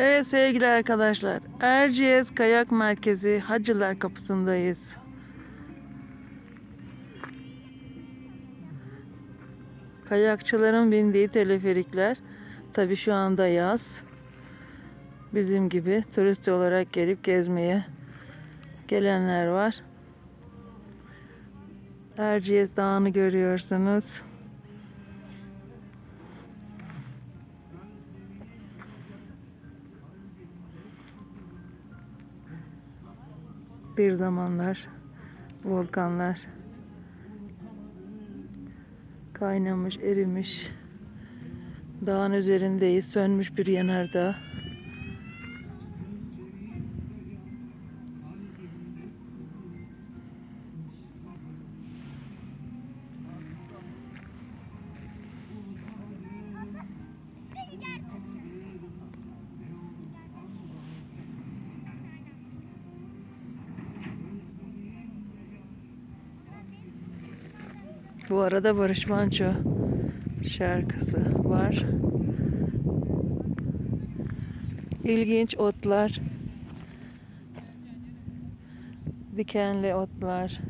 Evet sevgili arkadaşlar. Erciyes Kayak Merkezi Hacılar Kapısı'ndayız. Kayakçıların bindiği teleferikler. Tabi şu anda yaz. Bizim gibi turist olarak gelip gezmeye gelenler var. Erciyes Dağı'nı görüyorsunuz. Bir zamanlar volkanlar kaynamış, erimiş. Dağın üzerindeyiz. Sönmüş bir yanardağ. Bu arada Barış Manço şarkısı var. İlginç otlar. Dikenli otlar.